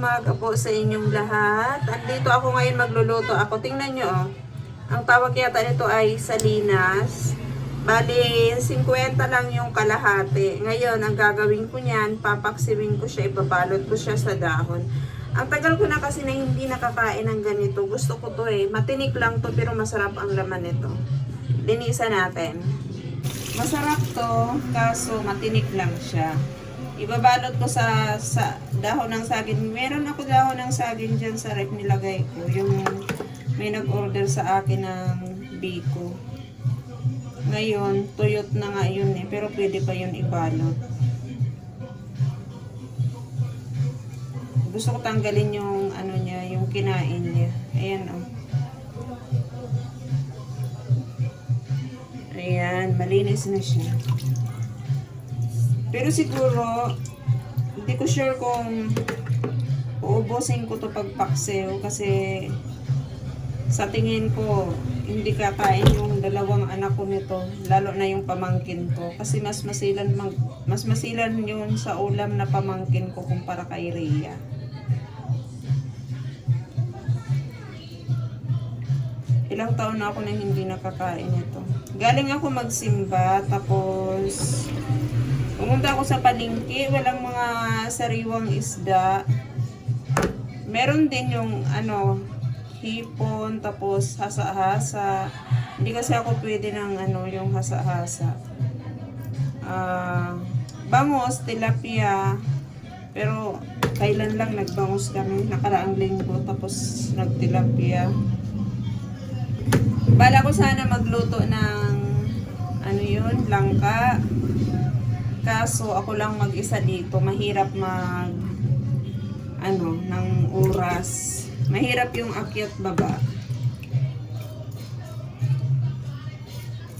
umaga po sa inyong lahat. Andito ako ngayon magluluto ako. Tingnan nyo oh. Ang tawag yata nito ay salinas. Bali, 50 lang yung kalahati. Ngayon, ang gagawin ko niyan, papaksiwin ko siya, ibabalot ko siya sa dahon. Ang tagal ko na kasi na hindi nakakain ng ganito. Gusto ko to eh. Matinik lang to pero masarap ang laman nito. Linisan natin. Masarap to, kaso matinik lang siya. Ibabalot ko sa, sa dahon ng saging. Meron ako dahon ng saging dyan sa rep nilagay ko. Yung may nag-order sa akin ng biko. Ngayon, tuyot na nga yun eh. Pero pwede pa yun ibalot. Gusto ko tanggalin yung ano niya, yung kinain niya. Ayan oh. Ayan, malinis na siya. Pero siguro, hindi ko sure kung uubusin ko to pagpaksiw kasi sa tingin ko, hindi kakain yung dalawang anak ko nito, lalo na yung pamangkin ko. Kasi mas masilan, mas masilan yun sa ulam na pamangkin ko kumpara kay Rhea. Ilang taon na ako na hindi nakakain ito. Galing ako magsimba, tapos pumunta ako sa palengke, walang mga sariwang isda. Meron din yung ano, hipon, tapos hasa-hasa. Hindi kasi ako pwede ng ano, yung hasa-hasa. Ah, bangos, tilapia. Pero kailan lang nagbangos kami, nakaraang linggo, tapos nagtilapia. Bala ko sana magluto ng ano yun, langka. Kaso ako lang mag-isa dito, mahirap mag ano, ng oras. Mahirap yung akyat baba.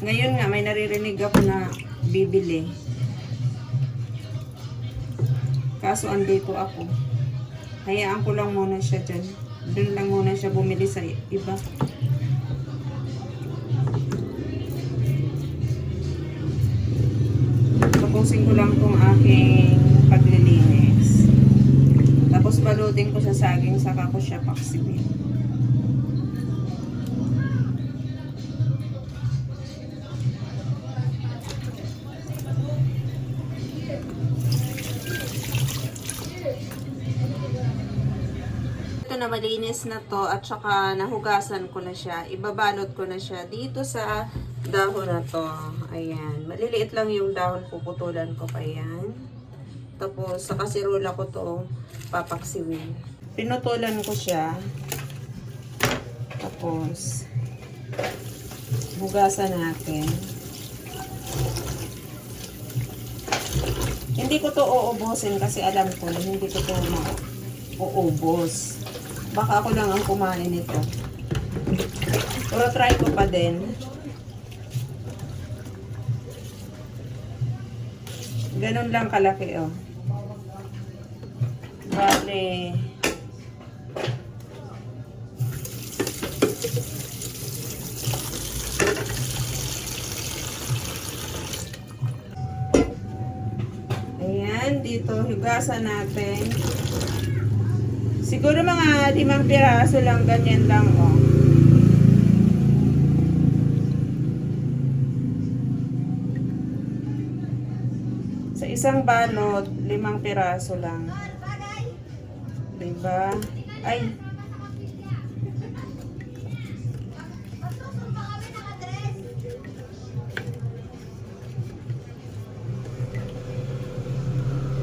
Ngayon nga, may naririnig ako na bibili. Kaso andito ako. Hayaan ko lang muna siya dyan. Doon lang muna siya bumili sa iba. Aking paglilinis. Tapos balutin ko sa saging, saka ko siya paksimin. Ito na malinis na to at saka nahugasan ko na siya. Ibabalot ko na siya dito sa dahon na to. Ayan. Maliliit lang yung dahon. Puputulan ko pa yan. Tapos sa kasirola ko to papaksiwin. Pinutulan ko siya. Tapos hugasan natin. Hindi ko to uubusin kasi alam ko na hindi ko to mauubos. Baka ako lang ang kumain nito. Pero try ko pa din. Ganun lang kalaki, oh. Bale. Ayan, dito, hugasan natin. Siguro mga limang piraso lang, ganyan lang, oh. Isang balot, limang piraso lang. Diba? Ay.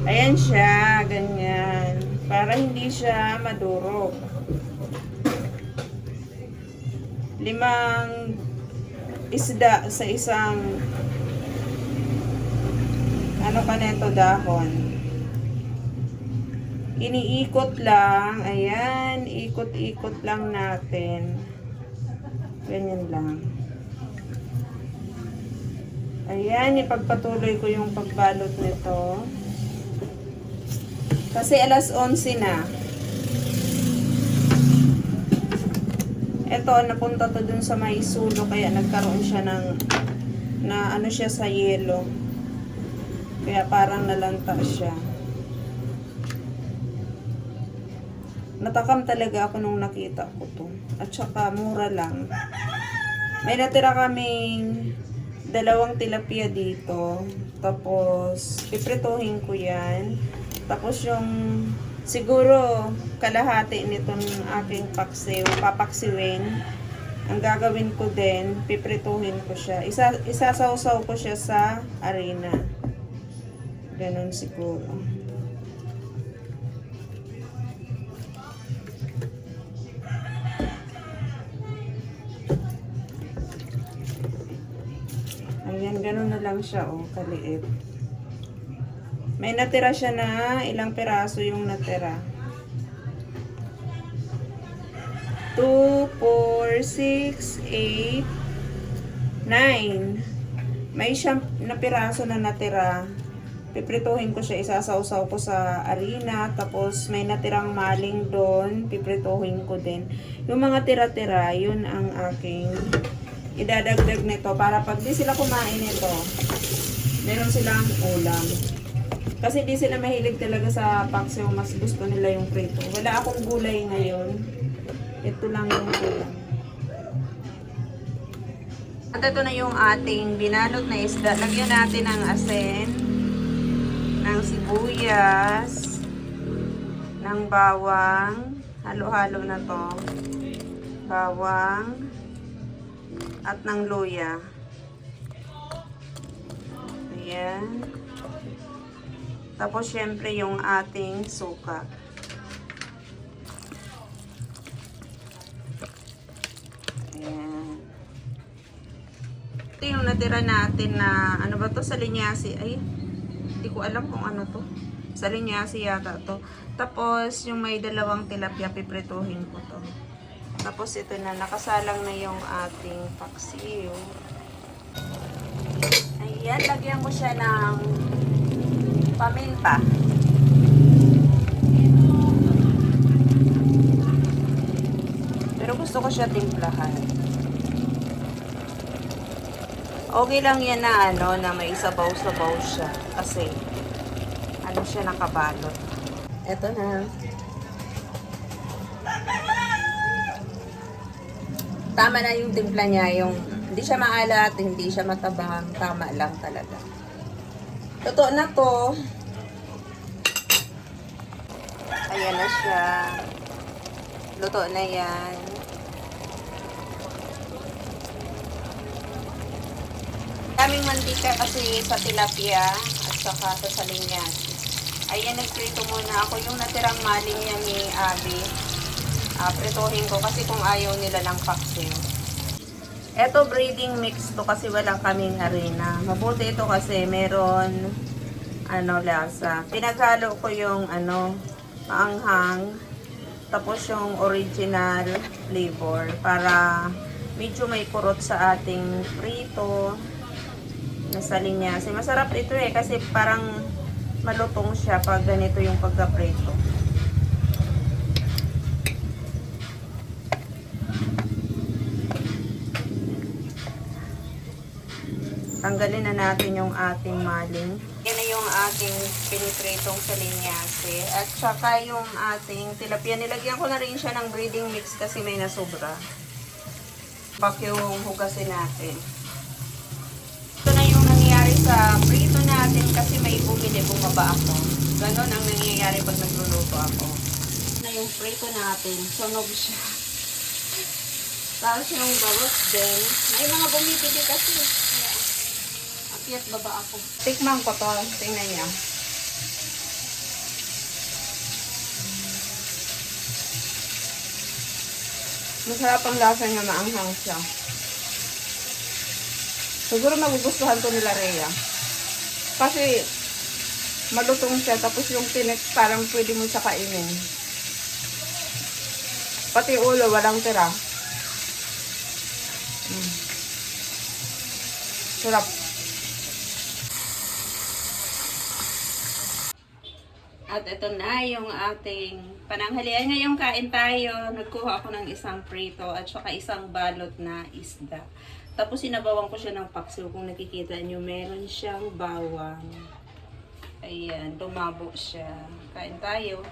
Ayan siya, ganyan. Para hindi siya madurog. Limang isda sa isang ano ka neto dahon. Iniikot lang. Ayan. Ikot-ikot lang natin. Ganyan lang. Ayan. Ipagpatuloy ko yung pagbalot nito. Kasi alas 11 na. Ito, napunta to dun sa may sulo. Kaya nagkaroon siya ng na ano siya sa yelo. Kaya parang nalanta siya. Natakam talaga ako nung nakita ko to. At saka mura lang. May natira kaming dalawang tilapia dito. Tapos, piprituhin ko yan. Tapos yung siguro kalahati nitong aking paksiw, papaksiwin. Ang gagawin ko din, piprituhin ko siya. Isa, isasawsaw ko siya sa arena. Ganon siguro. Ayan, ganun na lang siya, oh, kaliit. May natira siya na ilang peraso yung natira. 2, 4, 6, 8, 9. May siyam na piraso na natira. Piprituhin ko siya, isasawsaw ko sa arena. Tapos may natirang maling doon, piprituhin ko din. Yung mga tira-tira, yun ang aking idadagdag nito para pag di sila kumain nito, meron silang ulam. Kasi di sila mahilig talaga sa paksiw, mas gusto nila yung prito. Wala akong gulay ngayon. Ito lang yung ulam. At ito na yung ating binalot na isda. Lagyan natin ng asin, ng sibuyas, ng bawang. Halo-halo na to. Bawang at ng luya. Ayan. Tapos, syempre, yung ating suka. Ayan. Ito yung natira natin na, ano ba to, sa linyasi. Ay, hindi ko alam kung ano to. Sa linyasi yata to. Tapos, yung may dalawang tilapia, piprituhin ko to. Tapos ito na, nakasalang na yung ating paksiw. Ayan, lagyan ko siya ng paminta. Pero gusto ko siya timplahan. Okay lang yan na ano, na may sabaw-sabaw siya. Kasi, ano siya nakabalot. Ito na. tama na yung timpla niya, yung hindi siya maalat, hindi siya matabang, tama lang talaga. Totoo na to. Ayan na siya. Luto na yan. Daming mantika kasi sa tilapia at saka sa salinyas. Ayan, nagprito muna ako. Yung natirang maling niya ni Abby, Ah, prituhin ko kasi kung ayaw nila ng paksiw. Ito breeding mix to kasi wala kaming harina. Mabuti ito kasi meron ano lasa. Pinaghalo ko yung ano maanghang tapos yung original flavor para medyo may kurot sa ating prito na sa linyasi. Masarap ito eh kasi parang malutong siya pag ganito yung pagka-prito. Tanggalin na natin yung ating maling. Yan na yung ating pinipritong sa linyase. At saka yung ating tilapia. Nilagyan ko na rin siya ng breeding mix kasi may nasobra. Bak yung hugasin natin. Sa prito natin kasi may bumili bumaba ako. Ganon ang nangyayari pag nagluluto ako. Na yung prito natin. Sunog siya. Tapos yung bawat din. May mga bumibili kasi. Kaya, akyat baba ako. Tikman ko to. Tingnan niya. Masarap ang lasa niya, maanghang siya. Siguro magugustuhan to nila Rhea. Kasi malutong siya, tapos yung tinik parang pwede mo siya kainin. Pati ulo, walang tira. Mm. Sarap. At ito na yung ating pananghalian. Ngayong kain tayo, nagkuha ako ng isang prito at saka isang balot na isda. Tapos sinabawan ko siya ng paksiw. Kung nakikita nyo, meron siyang bawang. Ayan, tumabo siya. Kain tayo.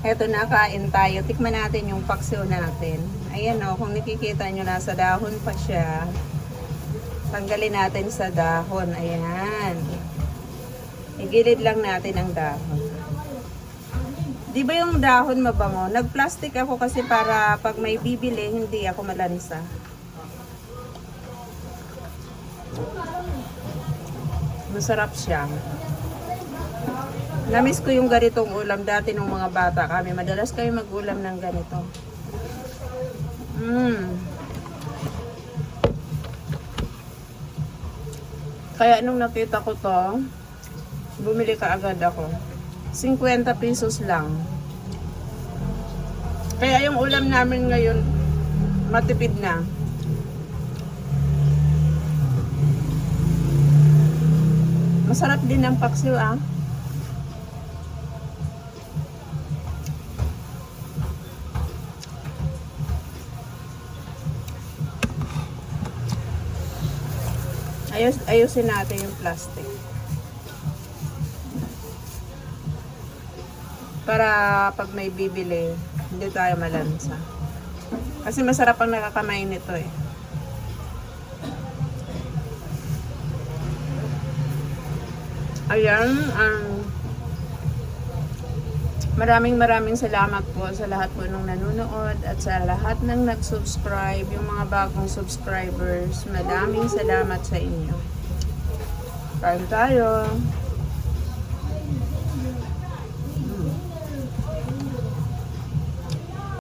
Eto na, kain tayo. Tikman natin yung paksiw natin. Ayan o, kung nakikita nyo, nasa dahon pa siya. Tanggalin natin sa dahon. Ayan. Igilid lang natin ang dahon. Di ba yung dahon mabango? Nag-plastic ako kasi para pag may bibili, hindi ako malansa. Masarap siya. Namiss ko yung ganitong ulam dati nung mga bata kami. Madalas kami mag-ulam ng ganito. Mmm. Kaya nung nakita ko to, bumili ka agad ako. 50 pesos lang. Kaya yung ulam namin ngayon, matipid na. Masarap din ang paksiw ah. Ayos, ayusin natin yung plastic. Para pag may bibili, hindi tayo malansa. Kasi masarap ang nakakamay nito eh. Ayan, ang maraming maraming salamat po sa lahat po nung nanonood at sa lahat ng nag-subscribe, yung mga bagong subscribers. Maraming salamat sa inyo. Kain tayo.